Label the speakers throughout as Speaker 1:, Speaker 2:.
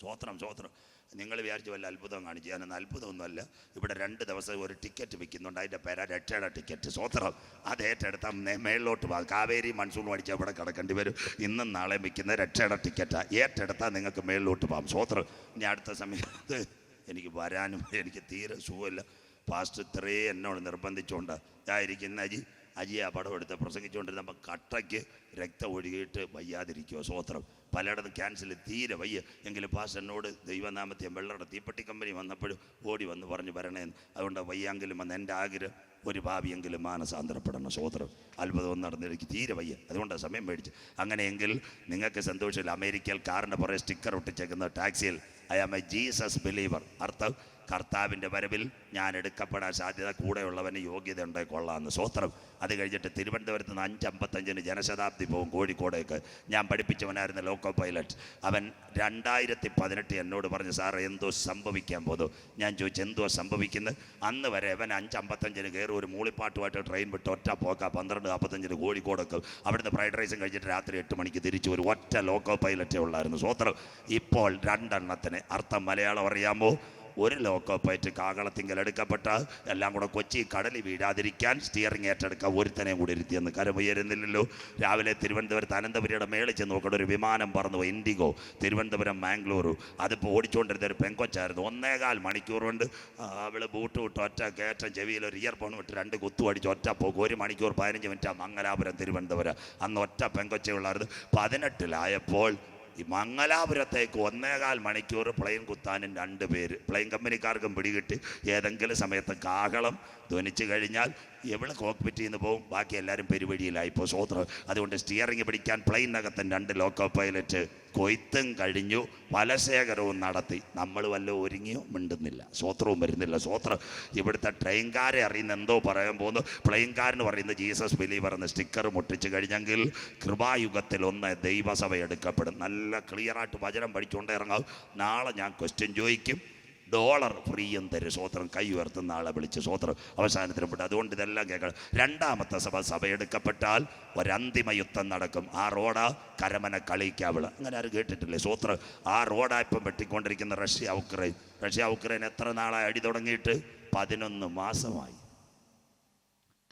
Speaker 1: സ്വോത്രം സ്വോത്രം നിങ്ങൾ വിചാരിച്ച വല്ല അത്ഭുതം കാണിച്ചു. ഞാൻ അത്ഭുതമൊന്നുമല്ല. ഇവിടെ രണ്ട് ദിവസം ഒരു ടിക്കറ്റ് വിൽക്കുന്നുണ്ട്. അതിന്റെ പേരാ രക്ഷയുടെ ടിക്കറ്റ് സ്വോത്രം അത് ഏറ്റെടുത്താൽ മേളിലോട്ട് പോകാം കാവേരി മൺസൂൺ അടിച്ച് അവിടെ കിടക്കേണ്ടി വരും. ഇന്നും നാളെ വിൽക്കുന്ന രക്ഷയുടെ ടിക്കറ്റാണ് ഏറ്റെടുത്താൽ നിങ്ങൾക്ക് മേളിലോട്ട് പോകാം. സ്വോത്രം ഇനി അടുത്ത സമയത്ത് എനിക്ക് വരാനും എനിക്ക് തീരെ സുഖമില്ല. പാസ്റ്റ് ഇത്രയും എന്നോട് നിർബന്ധിച്ചുകൊണ്ട് ഞാനിരിക്കുന്ന അജി. അജി ആ പടം എടുത്ത് പ്രസംഗിച്ചുകൊണ്ടിരുന്നപ്പോൾ കട്ടയ്ക്ക് രക്തം ഒഴുകിയിട്ട് വയ്യാതിരിക്കുമോ സ്വോത്രം പലയിടത്തും ക്യാൻസൽ തീരെ വയ്യ. എങ്കിലും പാസ് എന്നോട് ദൈവനാമത്തെ വെള്ളയുടെ തീപ്പെട്ടി കമ്പനി വന്നപ്പോഴും ഓടി വന്ന് പറഞ്ഞു വരണേന്ന് അതുകൊണ്ട് വയ്യാങ്കിലും വന്ന് എന്റെ ആഗ്രഹം ഒരു ഭാവിയെങ്കിലും മാനസാന്തരപ്പെടണം സ്വോത്രം അത്ഭുതം നടന്ന എനിക്ക് തീരെ വയ്യ. അതുകൊണ്ട് സമയം മേടിച്ച് അങ്ങനെയെങ്കിൽ നിങ്ങൾക്ക് സന്തോഷമില്ല. അമേരിക്കയിൽ കാറിന്റെ പുറകെ സ്റ്റിക്കർ ഒട്ടിച്ചേക്കുന്ന ടാക്സിയിൽ I am a Jesus believer അർത്ഥം കർത്താവിന്റെ വരവിൽ ഞാൻ എടുക്കപ്പെടാൻ സാധ്യത കൂടെയുള്ളവന് യോഗ്യത ഉണ്ടായി കൊള്ളാമെന്ന്. സ്വോത്രം അത് കഴിഞ്ഞിട്ട് തിരുവനന്തപുരത്ത് നിന്ന് അഞ്ചമ്പത്തഞ്ചിന് ജനശതാബ്ദി പോകും കോഴിക്കോടേക്ക്. ഞാൻ പഠിപ്പിച്ചവനായിരുന്ന ലോക്കോ പൈലറ്റ്. അവൻ രണ്ടായിരത്തി പതിനെട്ട് എന്നോട് പറഞ്ഞു സാർ എന്തോ സംഭവിക്കാൻ പോകുന്നു? ഞാൻ ചോദിച്ചു എന്തോ സംഭവിക്കുന്നത് അന്ന് വരെ അവൻ അഞ്ചമ്പത്തഞ്ചിന് കയറി ഒരു മൂളിപ്പാട്ടുമായിട്ട് ട്രെയിൻ വിട്ട് ഒറ്റ പോക്ക പന്ത്രണ്ട് നാൽപ്പത്തഞ്ചിന് കോഴിക്കോടൊക്കെ. അവിടുന്ന് ഫ്രൈഡ് റൈസും കഴിഞ്ഞിട്ട് രാത്രി എട്ട് മണിക്ക് തിരിച്ചു ഒരു ഒറ്റ ലോക്കോ പൈലറ്റേ ഉള്ളായിരുന്നു. സ്വോത്രം ഇപ്പോൾ രണ്ടെണ്ണത്തിന് അർത്ഥം മലയാളം അറിയാമോ? ഒരു ലോക്കോ പൈറ്റ് കാകളത്തിങ്കൽ എടുക്കപ്പെട്ട എല്ലാം കൂടെ കൊച്ചി കടലിൽ വീഴാതിരിക്കാൻ സ്റ്റിയറിംഗ് ഏറ്റെടുക്കാൻ ഒരുത്തനെയും കൂടി ഇരുത്തിയെന്ന് കരമുയരുന്നില്ലല്ലോ. രാവിലെ തിരുവനന്തപുരത്ത് അനന്തപുരിയുടെ മേളിൽ ചെന്ന് നോക്കട്ടെ ഒരു വിമാനം പറന്നു ഇൻഡിഗോ തിരുവനന്തപുരം മാംഗ്ലൂരു. അതിപ്പോൾ ഓടിച്ചുകൊണ്ടിരുന്ന ഒരു പെങ്കൊച്ചായിരുന്നു. ഒന്നേകാൽ മണിക്കൂർ കൊണ്ട് ആ, അവൾ ബൂട്ട് വിട്ട് ഒറ്റ കയറ്റം ചെവിയിൽ ഒരു ഇയർഫോൺ വിട്ട് രണ്ട് കുത്തു അടിച്ച് ഒറ്റ പോകും ഒരു മണിക്കൂർ പതിനഞ്ച് മിനിറ്റ് മംഗലാപുരം തിരുവനന്തപുരം. അന്ന് ഒറ്റ പെങ്കൊച്ചയുള്ളായിരുന്നു പതിനെട്ടിലായപ്പോൾ ഈ മംഗലാപുരത്തേക്ക് ഒന്നേകാൽ മണിക്കൂർ പ്ലെയിൻ കുത്താനും രണ്ട് പേര് പ്ലെയിൻ കമ്പനിക്കാർക്കും പിടികിട്ടി. ഏതെങ്കിലും സമയത്ത് കാഹളം ധ്വനിച്ചു കഴിഞ്ഞാൽ എവിടെ കോക്പിറ്റിൽ നിന്ന് പോകും? ബാക്കി എല്ലാവരും പെരുവഴിയിലായി. ഇപ്പോൾ സ്വോത്രം അതുകൊണ്ട് സ്റ്റിയറിംഗ് പിടിക്കാൻ പ്ലെയിനകത്തും രണ്ട് ലോക്കോ പൈലറ്റ് കൊയ്ത്തും കഴിഞ്ഞു. ഫലശേഖരവും നടത്തി. നമ്മൾ വല്ല ഒരുങ്ങിയോ? മിണ്ടുന്നില്ല. സ്വോത്രവും വരുന്നില്ല. സ്വോത്രം ഇവിടുത്തെ ട്രെയിൻകാരെ അറിയുന്ന എന്തോ പറയാൻ പോകുന്നു. പ്ലെയിൻകാരന് പറയുന്ന ജീസസ് ബിലീവർ എന്ന സ്റ്റിക്കർ മുട്ടിച്ച് കഴിഞ്ഞെങ്കിൽ കൃപായുഗത്തിൽ ഒന്ന് ദൈവസഭ എടുക്കപ്പെടും. നല്ല ക്ലിയറായിട്ട് വചനം പഠിച്ചുകൊണ്ട് ഇറങ്ങാം. നാളെ ഞാൻ ക്വസ്റ്റ്യൻ ചോദിക്കും. ഡോളർ ഫ്രീ ഫ്രീയും തരും. സ്വോത്രം കൈ ഉയർത്തുന്ന ആളെ വിളിച്ച് സ്വോത്രം അവസാനത്തിനും വിട്ടു. അതുകൊണ്ട് ഇതെല്ലാം കേൾക്കണം. രണ്ടാമത്തെ സഭ സഭ എടുക്കപ്പെട്ടാൽ ഒരന്തിമ യുദ്ധം നടക്കും. ആ റോഡ കരമന കളിക്കാവിള അങ്ങനെ ആരും കേട്ടിട്ടില്ലേ? സ്വോത്രം ആ റോഡാ ഇപ്പം വെട്ടിക്കൊണ്ടിരിക്കുന്ന റഷ്യ ഉക്രൈൻ. റഷ്യ ഉക്രൈൻ എത്ര നാളായി അടി തുടങ്ങിയിട്ട്? പതിനൊന്ന് മാസമായി.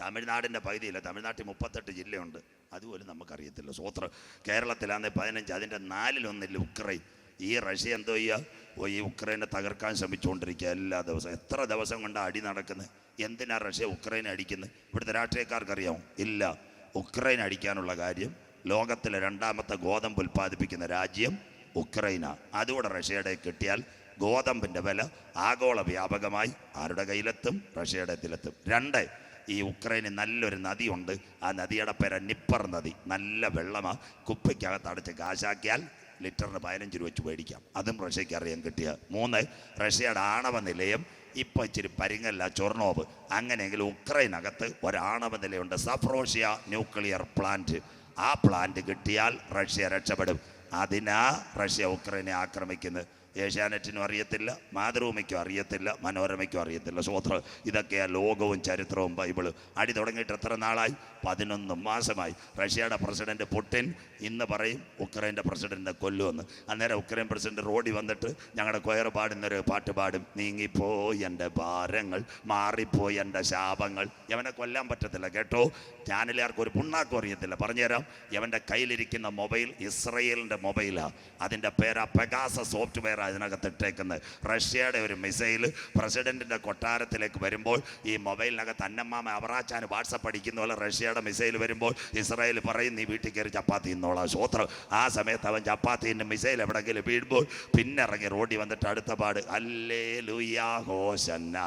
Speaker 1: തമിഴ്നാടിന്റെ പകുതിയില്ല തമിഴ്നാട്ടിൽ മുപ്പത്തെട്ട് ജില്ലയുണ്ട്. അതുപോലും നമുക്കറിയത്തില്ല. സ്വോത്രം കേരളത്തിലാണെങ്കിൽ പതിനഞ്ച് അതിന്റെ നാലിലൊന്നില്ല ഉക്രൈൻ. ഈ റഷ്യ എന്തോ ചെയ്യുക ഈ ഉക്രൈനെ തകർക്കാൻ ശ്രമിച്ചുകൊണ്ടിരിക്കുക എല്ലാ ദിവസവും. എത്ര ദിവസം കൊണ്ട് അടി നടക്കുന്നത് എന്തിനാ റഷ്യ ഉക്രൈനെ അടിക്കുന്നത് ഇവിടുത്തെ രാഷ്ട്രീയക്കാർക്കറിയാമോ ഇല്ല. ഉക്രൈൻ അടിക്കാനുള്ള കാര്യം ലോകത്തിലെ രണ്ടാമത്തെ ഗോതമ്പ് ഉൽപ്പാദിപ്പിക്കുന്ന രാജ്യം ഉക്രൈന. അതുകൂടെ റഷ്യയുടെ കിട്ടിയാൽ ഗോതമ്പിന്റെ വില ആഗോള വ്യാപകമായി ആരുടെ കയ്യിലെത്തും? റഷ്യയുടെ ഇതിലെത്തും. രണ്ട് ഈ ഉക്രൈനിൽ നല്ലൊരു നദിയുണ്ട്. ആ നദിയുടെ പേര് നിപ്പർ നദി. നല്ല വെള്ളമാണ് കുപ്പയ്ക്കകത്ത് അടച്ച് കാശാക്കിയാൽ ലിറ്ററിന് പതിനഞ്ച് രൂപ വെച്ച് മേടിക്കാം. അതും റഷ്യക്ക് അറിയാൻ കിട്ടിയ മൂന്ന് റഷ്യയുടെ ആണവ നിലയം. ഇപ്പൊ ഇച്ചിരി പരിങ്ങല്ല ചൊർണോവ് അങ്ങനെയെങ്കിൽ ഉക്രൈനകത്ത് ഒരാണവ നിലയുണ്ട്. Zaporizhzhia nuclear plant. ആ പ്ലാന്റ് കിട്ടിയാൽ റഷ്യ രക്ഷപ്പെടും. അതിനാ റഷ്യ ഉക്രൈനെ ആക്രമിക്കുന്നത്. ഏഷ്യാനെറ്റിനും അറിയത്തില്ല മാതൃഭൂമിക്കും അറിയത്തില്ല മനോരമയ്ക്കും അറിയത്തില്ല. സ്വോത്ര ഇതൊക്കെയാ ലോകവും ചരിത്രവും ബൈബിളും. അടി തുടങ്ങിയിട്ട് എത്ര നാളായി? പതിനൊന്ന് മാസമായി. റഷ്യയുടെ പ്രസിഡന്റ് പുട്ടിൻ ഇന്ന് പറയും ഉക്രൈന്റെ പ്രസിഡന്റിനെ കൊല്ലുമെന്ന്. അന്നേരം ഉക്രൈൻ പ്രസിഡന്റ് റോഡി വന്നിട്ട് ഞങ്ങളുടെ കൊയർ പാടുന്നൊരു പാട്ട് പാടും. നീങ്ങിപ്പോയി എന്റെ ഭാരങ്ങൾ മാറിപ്പോയി എന്റെ ശാപങ്ങൾ. യവനെ കൊല്ലാൻ പറ്റത്തില്ല കേട്ടോ? ചാനലുകാർക്ക് ഒരു പുണ്ണാക്കും അറിയത്തില്ല. പറഞ്ഞുതരാം യവന്റെ കയ്യിലിരിക്കുന്ന മൊബൈൽ ഇസ്രയേലിന്റെ മൊബൈലാണ് അതിന്റെ പേരാ പെഗാസ സോഫ്റ്റ്വെയർ അതിനകത്ത് ഇട്ടേക്കുന്നത് റഷ്യയുടെ ഒരു മിസൈൽ പ്രസിഡന്റിന്റെ കൊട്ടാരത്തിലേക്ക് വരുമ്പോൾ ഈ മൊബൈലിനകത്ത് അന്നമ്മാമ അവറാച്ചാൻ വാട്സപ്പ് അടിക്കുന്ന പോലെ റഷ്യയുടെ മിസൈൽ വരുമ്പോൾ ഇസ്രായേൽ പറയും നീ വീട്ടിൽ കയറി ചപ്പാത്തി എന്നോളാം സ്വോത്രം ആ സമയത്ത് അവൻ ചപ്പാത്തിന്റെ മിസൈൽ എവിടെങ്കിലും വീഴുമ്പോൾ പിന്നിറങ്ങി റോഡിൽ വന്നിട്ട് അടുത്ത പാട് അല്ലേ ലുയാ ഹോശന്ന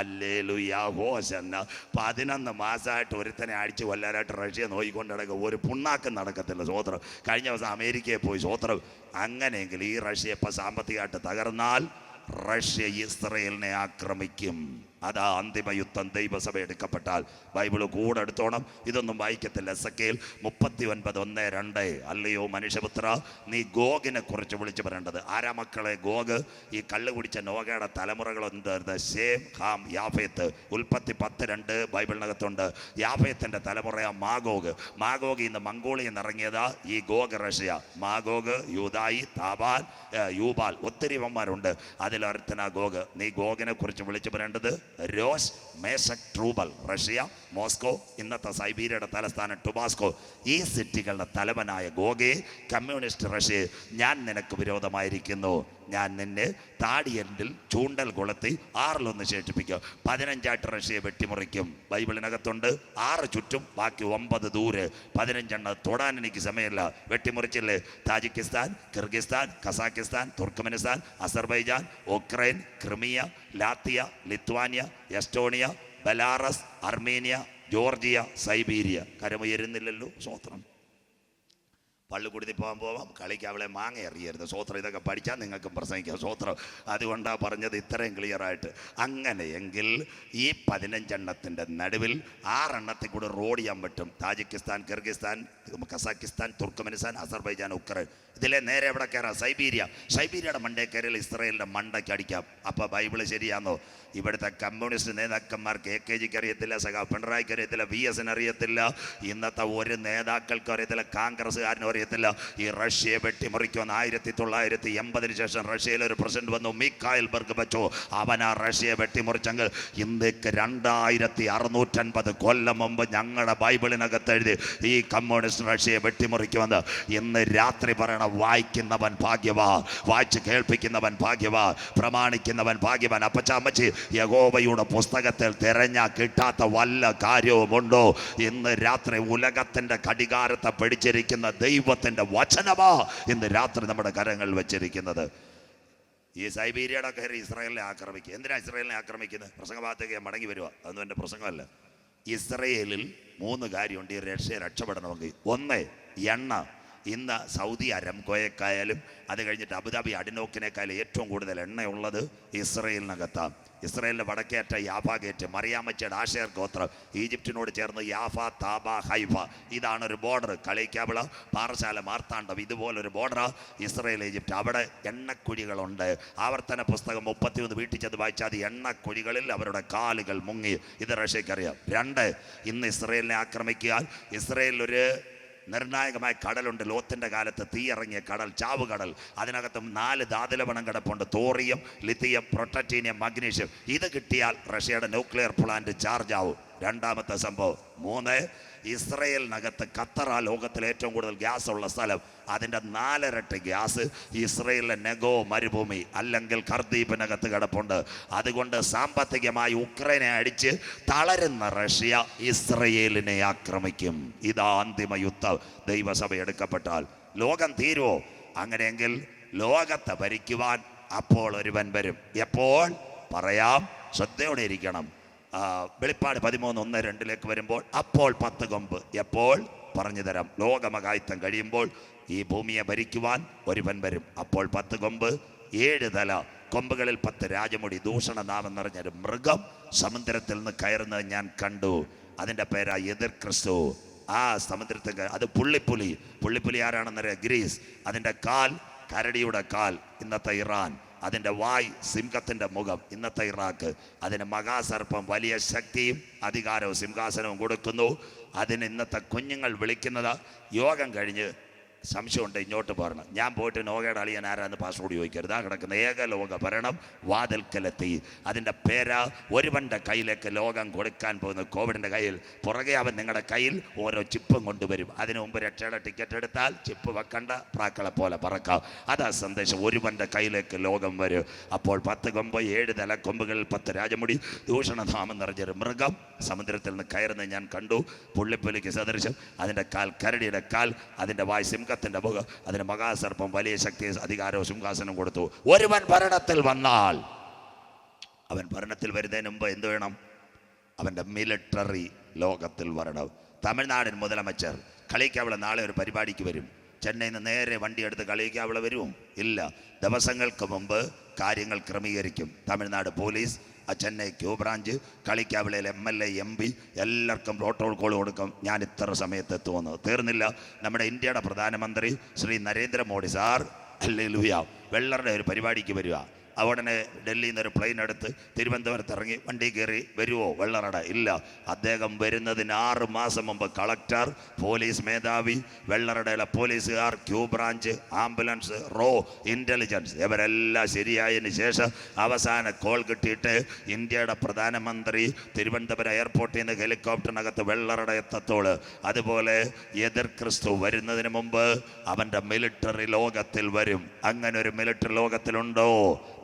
Speaker 1: അല്ലേ ലുയാ ഹോശന്ന. പതിനൊന്ന് മാസമായിട്ട് ഒരുത്തനെ അടിച്ച് കൊല്ലാനായിട്ട് റഷ്യ നോയിക്കൊണ്ട് നടക്കുക ഒരു പുണ്ണാക്കം നടക്കത്തില്ല സ്വോത്രം കഴിഞ്ഞ ദിവസം അമേരിക്കയിൽ പോയി സ്വോത്രം അങ്ങനെയെങ്കിൽ ഈ റഷ്യ ഇപ്പം സാമ്പത്തികമായിട്ട് തകർന്നാൽ റഷ്യ ഇസ്രയേലിനെ ആക്രമിക്കും. അതാ അന്തിമ യുദ്ധം ദൈവസഭ എടുക്കപ്പെട്ടാൽ. ബൈബിൾ കൂടെ എടുത്തോണം. ഇതൊന്നും വായിക്കത്തില്ല. എസക്കേൽ മുപ്പത്തി ഒൻപത് ഒന്ന് രണ്ട്. അല്ലയോ മനുഷ്യപുത്ര നീ ഗോഗിനെ കുറിച്ച് വിളിച്ചു പറയേണ്ടത്. ആരാ മക്കളെ ഗോഗ്? ഈ കള്ളു കുടിച്ച നോഗയുടെ തലമുറകൾ എന്ത് ഷേം ഹാം യാഫേത്ത്. ഉൽപ്പത്തി പത്ത് രണ്ട് ബൈബിളിനകത്തുണ്ട്. യാഫേത്തിന്റെ തലമുറയാ മാഗോഗ്. മാഗോഗ് ഇന്ന് മംഗോളിയിൽ നിന്ന് ഇറങ്ങിയതാ ഈ ഗോഗ് റഷ്യ. മാഗോഗ് യൂതായി താബാൽ യൂബാൽ. ഒത്തിരി ഇവന്മാരുണ്ട്. അതിലൊരുത്തന ഗോഗ്. നീ ഗോഗിനെ കുറിച്ച് വിളിച്ചു പറയേണ്ടത് രോസ് മേസക് ട്രൂബൽ റഷ്യ മോസ്കോ ഇന്നത്തെ സൈബീരിയയുടെ തലസ്ഥാനം ടുബാസ്കോ ഈ സിറ്റികളുടെ തലവനായ ഗോഗെ കമ്മ്യൂണിസ്റ്റ് റഷ്യ ഞാൻ നിനക്ക് വിരോധമായിരിക്കുന്നു. ഞാൻ നിന്നെ താടിയന്റിൽ ചൂണ്ടൽ കൊളുത്തി ആറിലൊന്ന് ശേഷിപ്പിക്കും. പതിനഞ്ചായിട്ട് റഷ്യയെ വെട്ടിമുറിക്കും. ബൈബിളിനകത്തുണ്ട് ആറ് ചുറ്റും ബാക്കി ഒമ്പത് ദൂരെ. പതിനഞ്ചെണ്ണം തൊടാൻ എനിക്ക് സമയമില്ല. വെട്ടിമുറിച്ചില്ലേ? Tajikistan Kyrgyzstan Kazakhstan Turkmenistan Azerbaijan Ukraine Crimea Latvia Lithuania Estonia Belarus Armenia Georgia Siberia. കരമുയരുന്നില്ലല്ലോ സ്വോത്രം. പള്ളി കുടുതി പോകാൻ പോവാം. കളിക്ക് അവളെ മാങ്ങ എറിയരുത്. സ്വോത്രം ഇതൊക്കെ പഠിച്ചാൽ നിങ്ങൾക്കും പ്രസംഗിക്കാം. സ്വോത്രം. അതുകൊണ്ടാണ് പറഞ്ഞത് ഇത്രയും ക്ലിയറായിട്ട് അങ്ങനെയെങ്കിൽ ഈ പതിനഞ്ചെണ്ണത്തിന്റെ നടുവിൽ ആറെണ്ണത്തിൽ കൂടെ റോഡ് ചെയ്യാൻ പറ്റും. Tajikistan Kyrgyzstan Kazakhstan Turkmenistan Azerbaijan Ukraine. ഇതിലെ നേരെ എവിടെ കയറാം? സൈബീരിയ. സൈബീരിയയുടെ മണ്ടേ കയറിയാൽ ഇസ്രയേലിന്റെ മണ്ടയ്ക്ക് അടിക്കാം. അപ്പോൾ ബൈബിൾ ശരിയാണോ ഇവിടുത്തെ കമ്മ്യൂണിസ്റ്റ് നേതാക്കന്മാർക്ക് എ കെ ജിക്ക് അറിയത്തില്ല സഖാ പിണറായിക്ക് അറിയത്തില്ല വി എസിന് അറിയത്തില്ല ഇന്നത്തെ ഒരു നേതാക്കൾക്കും അറിയത്തില്ല കോൺഗ്രസ്സുകാരനും അറിയത്തില്ല. ഈ റഷ്യയെ വെട്ടിമുറിക്കുമെന്ന് ആയിരത്തി തൊള്ളായിരത്തി എൺപതിന് ശേഷം റഷ്യയിൽ ഒരു പ്രസിഡന്റ് വന്നു മിക്കായൽ ബർഗ് വെച്ചു അവൻ ആ റഷ്യയെ വെട്ടിമുറിച്ചെങ്കിൽ ഇന്ത്യയ്ക്ക് രണ്ടായിരത്തി അറുന്നൂറ്റൻപത് കൊല്ലം മുമ്പ് ഞങ്ങളുടെ ബൈബിളിനകത്ത് എഴുതി ഈ കമ്മ്യൂണിസ്റ്റ് റഷ്യയെ വെട്ടിമുറിക്കുമെന്ന് ഇന്ന് രാത്രി പറയണ വായിക്കുന്നവൻ ഭാഗ്യവാ വായിച്ച് കേൾപ്പിക്കുന്നവൻ ഭാഗ്യവാ പ്രമാണിക്കുന്നവൻ ഭാഗ്യവാൻ. അപ്പച്ച അമ്മച്ചി യഗോവയുടെ പുസ്തകത്തിൽ തിരഞ്ഞ കിട്ടാത്ത വല്ല കാര്യവുമുണ്ടോ? ഇന്ന് രാത്രി ഉലകത്തിന്റെ കടികാരത്തെ പിടിച്ചിരിക്കുന്ന ദൈവത്തിന്റെ വചനമാ ഇന്ന് രാത്രി നമ്മുടെ കരങ്ങളിൽ വെച്ചിരിക്കുന്നത്. ഈ സൈബീരിയയുടെ കയറി ഇസ്രായേലിനെ ആക്രമിക്കുക. എന്തിനാ ഇസ്രായേലിനെ ആക്രമിക്കുന്നത്? പ്രസംഗഭാഗത്തേക്ക് മടങ്ങി വരിക അതൊന്നും എന്റെ പ്രസംഗമല്ല. ഇസ്രയേലിൽ മൂന്ന് കാര്യമുണ്ട്. ഈ രക്ഷയെ രക്ഷപ്പെടണമെങ്കിൽ. ഒന്ന് എണ്ണ. ഇന്ന് സൗദി അരംകോയക്കായാലും അത് കഴിഞ്ഞിട്ട് അബുദാബി അടിനോക്കിനേക്കായാലും ഏറ്റവും കൂടുതൽ എണ്ണയുള്ളത് ഇസ്രയേലിനകത്താണ് ഇസ്രയേലിന്റെ വടക്കേറ്റ യാഫ ഗേറ്റ് മറിയാമ്മച്ചയുടെ ആഷേർ ഗോത്രം ഈജിപ്റ്റിനോട് ചേർന്ന് യാഫ താബ ഹൈഫ. ഇതാണ് ഒരു ബോർഡർ കളിക്കാവിള പാറശാല മാർത്താണ്ഡം ഇതുപോലൊരു ബോർഡർ ഇസ്രയേൽ ഈജിപ്റ്റ് അവിടെ എണ്ണക്കുഴികളുണ്ട്. ആവർത്തന പുസ്തകം മുപ്പത്തിയൊന്ന് വീട്ടിൽ ചെന്ന് വായിച്ചാൽ അത് എണ്ണക്കുഴികളിൽ അവരുടെ കാലുകൾ മുങ്ങി. ഇത് റഷ്യക്കറിയാം രണ്ട് ഇന്ന് ഇസ്രയേലിനെ ആക്രമിക്കുക ഇസ്രയേലിൽ ഒരു നിർണായകമായ കടലുണ്ട്. ലോത്തിന്റെ കാലത്ത് തീയിറങ്ങിയ കടൽ ചാവ് കടൽ. അതിനകത്ത് നാല് ധാതുലവണം കിടപ്പുണ്ട്. Thorium lithium protactinium magnesium. ഇത് കിട്ടിയാൽ റഷ്യയുടെ ന്യൂക്ലിയർ പ്ലാന്റ് ചാർജ് ആവും രണ്ടാമത്തെ സംഭവം. മൂന്ന് ഇസ്രയേലിനകത്ത് ഖത്തറ ലോകത്തിൽ ഏറ്റവും കൂടുതൽ ഗ്യാസ് ഉള്ള സ്ഥലം. അതിന്റെ നാലരട്ട് ഗ്യാസ് ഇസ്രയേലിലെ നെഗോ മരുഭൂമി അല്ലെങ്കിൽ ഖർദീപിനകത്ത് കിടപ്പുണ്ട്. അതുകൊണ്ട് സാമ്പത്തികമായി ഉക്രൈനെ അടിച്ച് തളരുന്ന റഷ്യ ഇസ്രയേലിനെ ആക്രമിക്കും. ഇതാ അന്തിമ യുദ്ധം. ദൈവസഭ എടുക്കപ്പെട്ടാൽ ലോകം തീരുവോ? അങ്ങനെയെങ്കിൽ ലോകത്തെ ഭരിക്കുവാൻ അപ്പോൾ ഒരുവൻ വരും. എപ്പോൾ? പറയാം. ശ്രദ്ധയോടെ ഇരിക്കണം. ആ, വെളിപ്പാട് പതിമൂന്ന് ഒന്ന് രണ്ടിലേക്ക് വരുമ്പോൾ അപ്പോൾ പത്ത് കൊമ്പ്. എപ്പോൾ? പറഞ്ഞു തരാം. ലോകമകായത്തം കഴിയുമ്പോൾ ഈ ഭൂമിയെ ഭരിക്കുവാൻ ഒരുവൻ വരും. അപ്പോൾ പത്ത് കൊമ്പ്. ഏഴ് തല. കൊമ്പുകളിൽ പത്ത് രാജമുടി. ദൂഷണനാമം നിറഞ്ഞൊരു മൃഗം സമുദ്രത്തിൽ നിന്ന് കയറുന്നത് ഞാൻ കണ്ടു. അതിന്റെ പേരാ എതിർ ക്രിസ്തു. ആ സമുദ്രത്തിൽ അത് പുള്ളിപ്പുലി. പുള്ളിപ്പുലി ആരാണെന്നറിയാം? ഗ്രീസ്. അതിന്റെ കാൽ കരടിയുടെ കാൽ. ഇന്നത്തെ ഇറാൻ. അതിന്റെ വായ് സിംഹത്തിന്റെ മുഖം. ഇന്നത്തെ ഇറാഖ് അതിന് മഹാസർപ്പം വലിയ ശക്തിയും അധികാരവും സിംഹാസനവും കൊടുക്കുന്നു. അതിന് ഇന്നത്തെ കുഞ്ഞുങ്ങൾ വിളിക്കുന്നത് യോഗം കഴിഞ്ഞ് സംശയമുണ്ട് ഇങ്ങോട്ട് പോരണം. ഞാൻ പോയിട്ട് നോകയുടെ അളിയൻ ആരാന്ന് പാസ്വേഡ് ചോദിക്കരുത്. ആ കിടക്കുന്ന ഏകലോക ഭരണം വാതിൽക്കലെത്തി. അതിന്റെ പേര ഒരുവന്റെ കയ്യിലേക്ക് ലോകം കൊടുക്കാൻ പോകുന്ന കോവിഡിന്റെ കയ്യിൽ. പുറകെ അവൻ നിങ്ങളുടെ കയ്യിൽ ഓരോ ചിപ്പും കൊണ്ടുവരും. അതിനു മുമ്പ് രക്ഷയുടെ ടിക്കറ്റ് എടുത്താൽ ചിപ്പ് വെക്കണ്ട പ്രാക്കളെ പോലെ പറക്കാം. അതാ സന്ദേശം ഒരുവന്റെ കയ്യിലേക്ക് ലോകം വരും. അപ്പോൾ പത്ത് കൊമ്പ് ഏഴ് തല കൊമ്പുകളിൽ പത്ത് രാജമുടി ദൂഷണധാമം നിറഞ്ഞൊരു മൃഗം സമുദ്രത്തിൽ നിന്ന് കയറുന്നത് ഞാൻ കണ്ടു. പുള്ളിപ്പുലിക്ക് സദൃശം. അതിന്റെ കാൽ കരടിയുടെ കാൽ അതിന്റെ വായ് സിംഹത്തിന്റെ മുഖം അതിന് മഹാസർപ്പം വലിയ ശക്തി അധികാരവും സിംഹാസനം കൊടുത്തു. ഒരുവൻ ഭരണത്തിൽ വന്നാൽ അവൻ ഭരണത്തിൽ വരുന്നതിന് മുമ്പ് എന്ത് വേണം? അവന്റെ മിലിറ്ററി ലോകത്തിൽ വരണം. തമിഴ്നാടിൻ മുതലമച്ചർ കളിക്കാവിള നാളെ ഒരു പരിപാടിക്ക് വരും. ചെന്നൈയിൽ നിന്ന് നേരെ വണ്ടി എടുത്ത് കളിക്കാവിള വരുമോ ഇല്ല. ദിവസങ്ങൾക്ക് മുമ്പ് കാര്യങ്ങൾ ക്രമീകരിക്കും. തമിഴ്നാട് പോലീസ് ആ Chennai Q branch കളിക്കാവിളയിൽ M L A M P എല്ലാവർക്കും പ്രോട്ടോകോൾ കൊടുക്കും. ഞാൻ ഇത്ര സമയത്ത് എത്തുമെന്ന്. തീർന്നില്ല. നമ്മുടെ ഇന്ത്യയുടെ പ്രധാനമന്ത്രി ശ്രീ നരേന്ദ്രമോദി സാർ അല്ലേ ലൂയ വെള്ളറുടെ ഒരു പരിപാടിക്ക് വരിക. ഉടനെ ഡൽഹിയിൽ നിന്ന് ഒരു പ്ലെയിൻ എടുത്ത് തിരുവനന്തപുരത്ത് ഇറങ്ങി വണ്ടി കയറി വരുമോ വെള്ളറട ഇല്ല. അദ്ദേഹം വരുന്നതിന് ആറ് മാസം മുമ്പ് കളക്ടർ പോലീസ് മേധാവി വെള്ളറടയിലെ പോലീസുകാർ ക്യൂ ബ്രാഞ്ച് ആംബുലൻസ് റോ ഇന്റലിജൻസ് ഇവരെല്ലാം ശരിയായതിന് ശേഷം അവസാന കോൾ കിട്ടിയിട്ട് ഇന്ത്യയുടെ പ്രധാനമന്ത്രി തിരുവനന്തപുരം എയർപോർട്ടിൽ നിന്ന് ഹെലികോപ്റ്ററിനകത്ത് വെള്ളറട എത്തത്തോൾ. അതുപോലെ എതിർ ക്രിസ്തു വരുന്നതിന് മുമ്പ് അവന്റെ മിലിറ്ററി ലോകത്തിൽ വരും. അങ്ങനെ ഒരു മിലിറ്ററി ലോകത്തിലുണ്ടോ?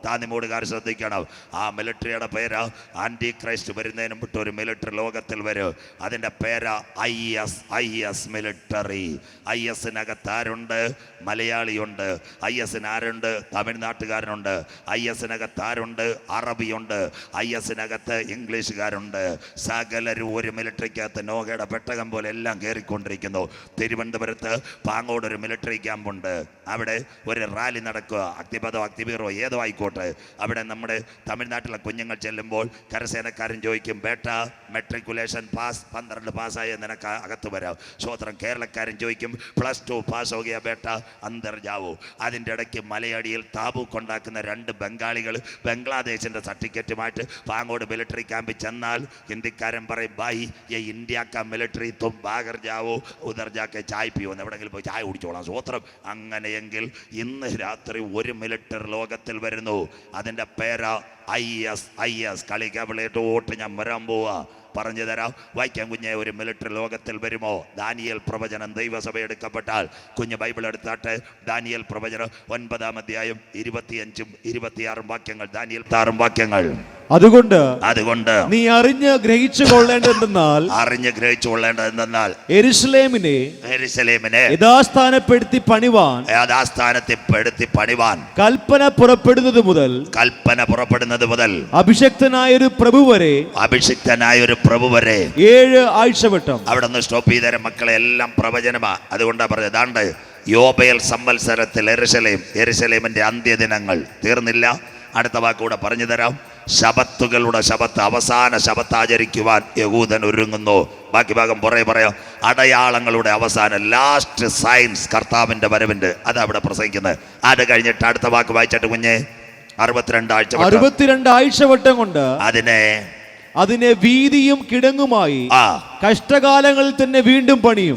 Speaker 1: താന്നിമൂടുകാർ ശ്രദ്ധിക്കണം. ആ മിലിറ്ററിയുടെ പേര് ആന്റി ക്രൈസ്റ്റ് വരുന്നതിന് മുമ്പ് ഒരു മിലിറ്ററി ലോകത്തിൽ വരും. അതിന്റെ പേര് I S I S military I എസിനകത്ത് ആരുണ്ട്? മലയാളിയുണ്ട്. ഐ എസിന് ആരുണ്ട് തമിഴ്നാട്ടുകാരനുണ്ട്. ഐ എസിനകത്ത് ആരുണ്ട്? അറബിയുണ്ട്. ഐ എസിനകത്ത് ഇംഗ്ലീഷുകാരുണ്ട്. സകലരും ഒരു മിലിറ്ററിക്കകത്ത് നോകയുടെ പെട്ടകം പോലെ എല്ലാം കയറിക്കൊണ്ടിരിക്കുന്നു. തിരുവനന്തപുരത്ത് പാങ്ങോട് ഒരു മിലിറ്ററി ക്യാമ്പുണ്ട്. അവിടെ ഒരു റാലി നടക്കുക. അക്തിപദോ അക്തിബീറോ ഏതോ ആയിക്കോട്ടെ. അവിടെ നമ്മുടെ തമിഴ്നാട്ടിലെ കുഞ്ഞുങ്ങൾ ചെല്ലുമ്പോൾ കരസേനക്കാരൻ ചോദിക്കും ബേട്ട മെട്രിക്കുലേഷൻ പാസ് പന്ത്രണ്ട് പാസ്സായ നിനക്ക് അകത്ത് വരാം. സ്വോത്രം കേരളക്കാരൻ ചോദിക്കും പ്ലസ് ടു പാസ് ഓകിയ ബേട്ട? അന്തർജാവോ. അതിന്റെ ഇടയ്ക്ക് മലയാളിയിൽ താബൂക്ക് ഉണ്ടാക്കുന്ന രണ്ട് ബംഗാളികൾ ബംഗ്ലാദേശിന്റെ സർട്ടിഫിക്കറ്റുമായിട്ട് പാങ്ങോട് മിലിറ്ററി ക്യാമ്പിൽ ചെന്നാൽ ഹിന്ദിക്കാരൻ പറയും ബായി ഈ ഇന്ത്യക്ക മിലിറ്ററി തും ബാഗർ ജാവോ ഉദർ ജാക്കെ ചായ പിയോ എവിടെങ്കിലും പോയി ചായ കുടിച്ചോളാം. സ്വോത്രം അങ്ങനെയെങ്കിൽ ഇന്ന് രാത്രി ഒരു മിലിറ്ററി ലോകത്തിൽ വരുന്നു. അതിന്റെ പേരാ ഐ എസ് ഐ എസ്. കളിക്കവിളേട്ടോട്ട് ഞാൻ വരാൻ പോവാ. പറഞ്ഞു തരാം. വായിക്കാൻ കുഞ്ഞെ ഒരു മിലിറ്ററി ലോകത്തിൽ വരുമോ? ദാനിയൽ പ്രവചനം ദൈവസഭ എടുക്കപ്പെട്ടാൽ. കുഞ്ഞ് ബൈബിൾ എടുത്താട്ടെ. ദാനിയൽ പ്രവചനം ഒൻപതാം അധ്യായം ഇരുപത്തിയഞ്ചും ഇരുപത്തിയാറും വാക്യങ്ങൾ. ദാനിയൽ താറും വാക്യങ്ങൾ.
Speaker 2: അതുകൊണ്ട്
Speaker 1: അതുകൊണ്ട്
Speaker 2: നീ അറിഞ്ഞ് ഗ്രഹിച്ചു കൊള്ളേണ്ടതെന്നാൽ
Speaker 1: അറിഞ്ഞ് ഗ്രഹിച്ചു കൊള്ളേണ്ടതെന്നാൽ
Speaker 2: എരുസലേമിനെ
Speaker 1: എരുസലേമിനെ
Speaker 2: യഥാസ്ഥാനപ്പെടുത്തി പണിവാൻ
Speaker 1: യഥാസ്ഥാനത്തിൽ പെടുത്തി പണിവാൻ
Speaker 2: കൽപ്പന പുറപ്പെടുന്നത് മുതൽ
Speaker 1: കൽപ്പന പുറപ്പെടുന്നത് മുതൽ
Speaker 2: അഭിഷക്തനായ ഒരു പ്രഭു വരെ
Speaker 1: അഭിഷിക്തനായ ഒരു പ്രഭു വരെ
Speaker 2: ഏഴ് ആഴ്ചവട്ടം
Speaker 1: അവിടെ നിന്ന് സ്റ്റോപ്പ് ചെയ്തേരെ മക്കളെ എല്ലാം പ്രവചനമാ. അതുകൊണ്ടാ പറഞ്ഞത് ദാണ്ട് യോബയൽ സംവത്സരത്തിൽ എരുസലേം എരുസലേമിന്റെ അന്ത്യദിനങ്ങൾ തീർന്നില്ല. അടുത്ത വാക്കൂടെ പറഞ്ഞു തരാം. ശബത്തുകളുടെ ശബത്ത് അവസാന ശബത്ത് ആചരിക്കുവാൻ യഹൂദൻ ഒരുങ്ങുന്നു. ബാക്കി ഭാഗം പുറകെ പറയാം? അടയാളങ്ങളുടെ അവസാനം ലാസ്റ്റ് സയൻസ് കർത്താവിന്റെ വരവിന്റെ അത് അവിടെ പ്രസംഗിക്കുന്നത്. അത് കഴിഞ്ഞിട്ട് അടുത്ത വാക്ക് വായിച്ചിട്ട് കുഞ്ഞ് അറുപത്തിരണ്ട് ആഴ്ച വിട്ട്
Speaker 2: അറുപത്തിരണ്ട് ആഴ്ചവട്ടം കൊണ്ട്
Speaker 1: അതിനെ
Speaker 2: അതിനെ വീതിയും കിടങ്ങുമായി കഷ്ടകാലങ്ങളിൽ തന്നെ വീണ്ടും പണിയും.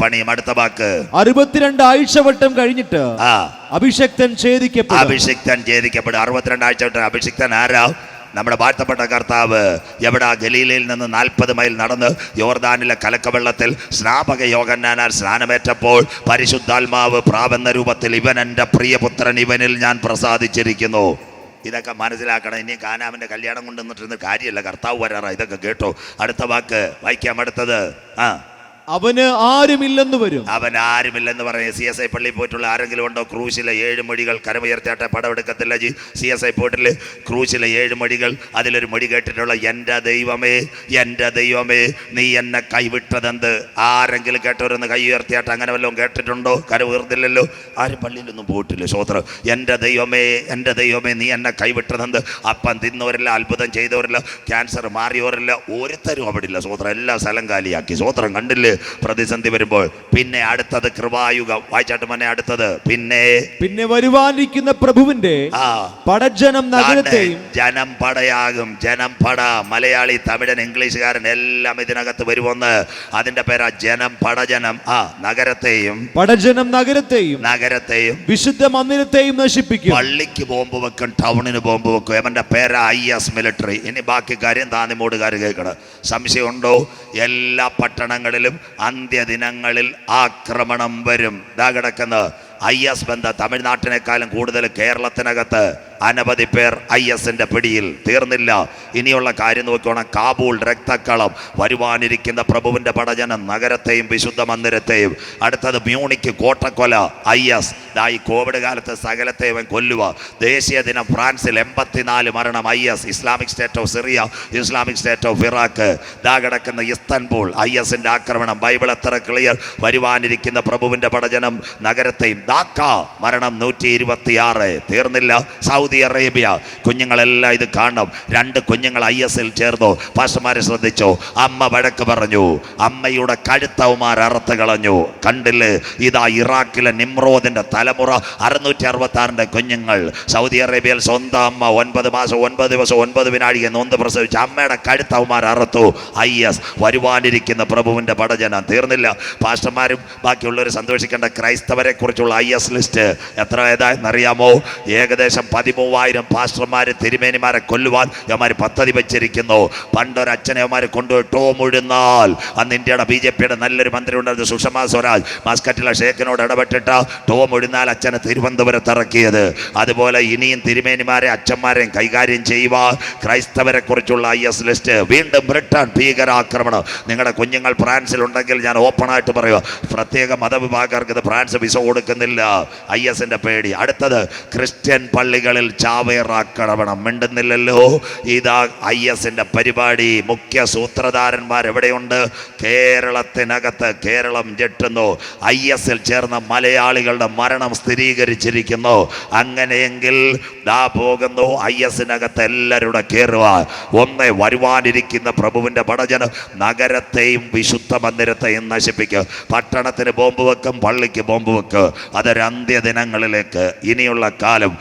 Speaker 1: പണിയും. അടുത്ത വാക്ക്.
Speaker 2: അറുപത്തിരണ്ട് ആഴ്ചവട്ടം കഴിഞ്ഞിട്ട്
Speaker 1: ആ.
Speaker 2: അഭിഷക്തൻ ഛേദിക്കപ്പെടും.
Speaker 1: അഭിഷക്തൻ ഛേദിക്കപ്പെടും. അറുപത്തിരണ്ട് ആഴ്ച വട്ടം അഭിഷക്തൻ ആരാ? നമ്മുടെ വാഴ്ത്തപ്പെട്ട കർത്താവ് എവിടെ? ഗലീലയിൽ നിന്ന് നാൽപ്പത് മൈൽ നടന്ന് യോർദാനിലെ കലക്കവെള്ളത്തിൽ സ്നാപക യോഗന്നാനാൽ സ്നാനമേറ്റപ്പോൾ പരിശുദ്ധാത്മാവ് പ്രാപന്ന രൂപത്തിൽ ഇവൻ എന്റെ പ്രിയപുത്രൻ ഇവനിൽ ഞാൻ പ്രസാദിച്ചിരിക്കുന്നു. ഇതൊക്കെ മനസ്സിലാക്കണം. ഇനി കാനാമിന്റെ കല്യാണം കൊണ്ടുവന്നിട്ടിരുന്ന കാര്യമല്ല. കർത്താവ് വരാറ. ഇതൊക്കെ കേട്ടോ. അടുത്ത വാക്ക് വായിക്കാം. അടുത്തത്. ആ.
Speaker 2: അവന് ആരുമില്ലെന്ന് വരും.
Speaker 1: അവൻ ആരുമില്ലെന്ന് പറഞ്ഞ് സി എസ് ഐ പള്ളി പോയിട്ടുള്ള ആരെങ്കിലും ഉണ്ടോ? ക്രൂശിലെ ഏഴ് മടികൾ കരമുയർത്തിയാട്ടെ പടമെടുക്കത്തില്ല ജി. സി എസ് ഐ പോയിട്ടില്ല ക്രൂശിലെ ഏഴ് മടികൾ അതിലൊരു മടി കേട്ടിട്ടുള്ള എന്റെ ദൈവമേ എന്റെ ദൈവമേ നീ എന്നെ കൈവിട്ടതെന്ത്? ആരെങ്കിലും കേട്ടവരൊന്ന് കൈ ഉയർത്തിയാട്ടെ അങ്ങനെ വല്ലതും കേട്ടിട്ടുണ്ടോ? കര ഉയർത്തില്ലല്ലോ. ആരും പള്ളിയിലൊന്നും പോയിട്ടില്ല സ്വോത്രം എന്റെ ദൈവമേ എന്റെ ദൈവമേ നീ എന്നെ കൈവിട്ടതെന്ത്? അപ്പം തിന്നവരില്ല അത്ഭുതം ചെയ്തവരില്ല ക്യാൻസർ മാറിയവരില്ല ഒരുത്തരും അവിടെ ഇല്ല സ്വോത്രം എല്ലാ സ്ഥലം കാലിയാക്കി. സ്വോത്രം കണ്ടില്ലേ? പ്രതിസന്ധി വരുമ്പോൾ പിന്നെ അടുത്തത് കൃപായുഗം. വായിച്ചാട്ട് മനെ അടുത്തത് പിന്നെ
Speaker 2: പിന്നെ വരുവാനിരിക്കുന്ന പ്രഭുവിന്റെ പടജനം നഗരത്തെയും
Speaker 1: ജനം പടയാകും. ജനം പട. മലയാളി തമിഴൻ ഇംഗ്ലീഷുകാരൻ എല്ലാം ഇതിനകത്ത് വരുമെന്ന് അതിന്റെ പേരാ ജനം പടജനം. ആ നഗരത്തെയും
Speaker 2: പടജനം നഗരത്തെയും
Speaker 1: നഗരത്തെയും
Speaker 2: വിശുദ്ധ മന്ദിരത്തെയും നശിപ്പിക്കും.
Speaker 1: പള്ളിക്ക് ബോംബ് വെക്കും ടൗണിന് ബോംബ് വെക്കും. അവന്റെ പേരാ ഐ എസ് മിലിറ്ററി. ഇനി ബാക്കി കാര്യം താന്നിമൂടുകാർ കേൾക്കണം. സംശയമുണ്ടോ? എല്ലാ പട്ടണങ്ങളിലും അന്ത്യദിനങ്ങളിൽ ആക്രമണം വരും. ഇതാ കിടക്കുന്നത്. ഐ എസ് ബന്ധ തമിഴ്നാട്ടിനേക്കാളും കൂടുതൽ കേരളത്തിനകത്ത് അനവധി പേർ ഐ എസിന്റെ പിടിയിൽ തീർന്നില്ല. ഇനിയുള്ള കാര്യം നോക്കിക്കോണം. കാബൂൾ രക്തക്കളം വരുവാനിരിക്കുന്ന പ്രഭുവിന്റെ പടജനം നഗരത്തെയും വിശുദ്ധ മന്ദിരത്തെയും അടുത്തത് മ്യൂണിക്ക് കോട്ടക്കൊല ഐ എസ്. ഈ കോവിഡ് കാലത്ത് സകലത്തെയും കൊല്ലുക. ദേശീയ ദിനം ഫ്രാൻസിൽ എൺപത്തിനാല് മരണം I S. Islamic State of Syria Islamic State of Iraq. ദാ കിടക്കുന്ന ഇസ്തൻബുൾ ഐ എസിന്റെ ആക്രമണം ബൈബിൾ എത്ര ക്ലിയർ വരുവാനിരിക്കുന്ന പ്രഭുവിന്റെ പടജനം നഗരത്തെയും. ദാക്ക മരണം നൂറ്റി ഇരുപത്തിയാറ് തീർന്നില്ല സൗദി അറേബ്യ. കുഞ്ഞുങ്ങളെല്ലാം ഇത് കാണണം രണ്ട് കുഞ്ഞുങ്ങൾ ഐ എസിൽ ചേർന്നു. പാഷമാരെ ശ്രദ്ധിച്ചു? അമ്മ വഴക്ക് പറഞ്ഞു. അമ്മയുടെ കഴുത്തവുമാർ അറുത്ത് കളഞ്ഞു. കണ്ടില്ലേ? ഇതാ ഇറാഖിലെ നിമ്രോദിന്റെ തലമുറ. അറുന്നൂറ്റി അറുപത്തി ആറിന്റെ കുഞ്ഞുങ്ങൾ. സൗദി അറേബ്യയിൽ സ്വന്തം അമ്മ ഒൻപത് മാസം ഒൻപത് ദിവസം ഒൻപത് വിനാഴിക നൊന്ത് പ്രസവിച്ചു അമ്മയുടെ കഴുത്തവുമാർ അറുത്തു. ഐ എസ് വരുവാനിരിക്കുന്ന പ്രഭുവിന്റെ പടജനം. തീർന്നില്ല. പാസ്റ്റർമാരും ബാക്കിയുള്ളവർ സന്തോഷിക്കേണ്ട ക്രൈസ്തവരെ കുറിച്ചുള്ള ഐ എസ് ലിസ്റ്റ് എത്ര ഏതായെന്നറിയാമോ? ഏകദേശം പതിമൂവായിരം പാസ്റ്റർമാരെ തിരുമേനിമാരെ കൊല്ലുവാൻ യവന്മാർ പദ്ധതി വെച്ചിരിക്കുന്നു. പണ്ടൊരു അച്ഛനെ യവന്മാർ കൊണ്ടുപോയി ടോം ഉഴുന്നാൽ അന്ന് ഇന്ത്യയുടെ ബി ജെ പിയുടെ നല്ലൊരു മന്ത്രി ഉണ്ടായിരുന്നു സുഷമ സ്വരാജ് മാസ്കറ്റിലെ ഷേഖിനോട് ഇടപെട്ടിട്ട് ടോം ഉഴുന്നാൽ അച്ഛനെ തിരുവനന്തപുരത്ത് ഇറക്കിയത്. അതുപോലെ ഇനിയും തിരുമേനിമാരെ അച്ഛന്മാരെയും കൈകാര്യം ചെയ്യുക ക്രൈസ്തവരെ കുറിച്ചുള്ള ഐ എസ് ലിസ്റ്റ്. വീണ്ടും ബ്രിട്ടൻ ഭീകരാക്രമണം. നിങ്ങളുടെ കുഞ്ഞുങ്ങൾ ഫ്രാൻസിൽ ഉണ്ടെങ്കിൽ ഞാൻ ഓപ്പണായിട്ട് പറയുക പ്രത്യേക മതവിഭാഗക്കാർക്ക് ഇത് ഫ്രാൻസ് വിസ കൊടുക്കുന്നില്ല. ഐ എസിന്റെ പേടി. അടുത്തത് ക്രിസ്ത്യൻ പള്ളികളിൽ ചാവേറാക്രമണം മിണ്ടുന്നില്ലല്ലോ. ഇതാ ഐ എസിന്റെ പരിപാടി. മുഖ്യ സൂത്രധാരന്മാർ എവിടെയുണ്ട്? കേരളത്തിനകത്ത് കേരളം ഞെട്ടുന്നു. ഐ എസിൽ ചേർന്ന മലയാളികളുടെ മരണം സ്ഥിരീകരിച്ചിരിക്കുന്നു. അങ്ങനെയെങ്കിൽ ദാ പോകുന്നു ഐ എസിനകത്ത് എല്ലാവരുടെ കയറുക ഒന്ന് വരുവാനിരിക്കുന്ന പ്രഭുവിന്റെ പടജനം നഗരത്തെയും വിശുദ്ധ മന്ദിരത്തെയും നശിപ്പിക്കുക. പട്ടണത്തിന് ബോംബ് വെക്കും പള്ളിക്ക് ബോംബ് വെക്കുക അതൊരു അന്ത്യദിനങ്ങളിലേക്ക് ഇനിയുള്ള കാലം